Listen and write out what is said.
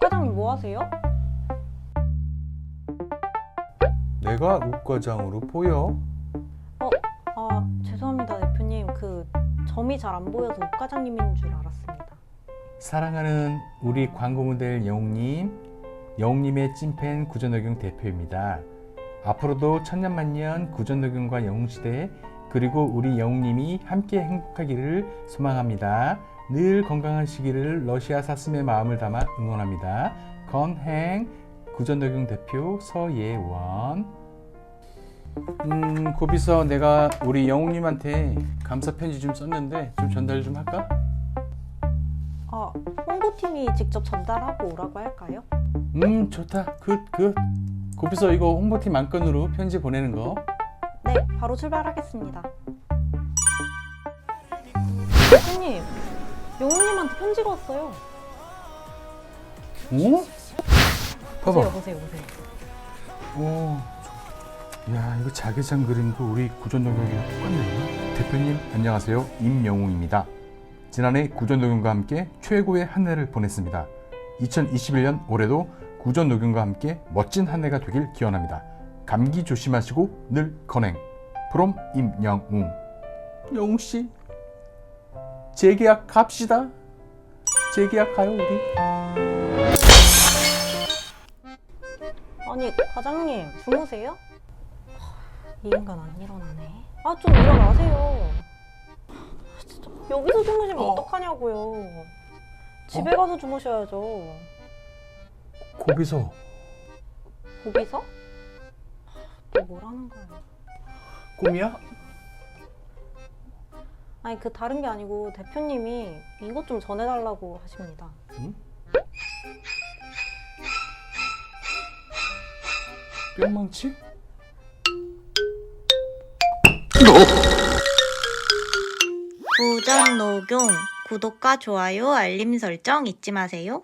과장님 뭐 하세요? 내가 옥과장으로 보여? 아 죄송합니다 대표님 그 점이 잘 안 보여서 옥 과장님인 줄 알았습니다. 사랑하는 우리 광고 모델 영웅님, 영웅님의 찐팬 구전노경 대표입니다. 앞으로도 천년만년 구전노경과 영웅시대 그리고 우리 영웅님이 함께 행복하기를 소망합니다. 늘 건강하시기를 러시아 사슴의 마음을 담아 응원합니다. 건행 구전노경 대표 서예원 음, 고비서 내가 우리 영웅님한테 감사 편지 좀 썼는데 좀 전달 좀 할까? 아 홍보팀이 직접 전달하고 오라고 할까요? 음 좋다 굿굿 고비서 이거 홍보팀 안건으로 편지 보내는 거 네 바로 출발하겠습니다. 대표님 영웅님한테 편지가 왔어요. 어? 보세요 봐봐 보세요 보세요. 오, 저- 야 이거 자개장 그림도 우리 구전노경이랑 똑같네 대표님 안녕하세요 임영웅입니다 지난해 구전노경과 함께 최고의 한 해를 보냈습니다 2021년 올해도 구전노경과 함께 멋진 한 해가 되길 기원합니다 감기 조심하시고 늘 건행 프롬 임영웅 영웅 씨 재계약 갑시다 재계약 가요 우리 아니 과장님 주무세요? 하, 이 인간 안 일어나네. 아 좀 일어나세요. 여기서 주무시면 어. 어. 떡하냐고요 집에 가서 주무셔야죠. 고비서 거기서? 하, 또 뭐라는 거예요? 꿈이야? 아니 그 다른 게 아니고 대표님이 이것 좀 전해달라고 하십니다. 뿅망치? 구전 녹용 구독과 좋아요 알림 설정 잊지 마세요.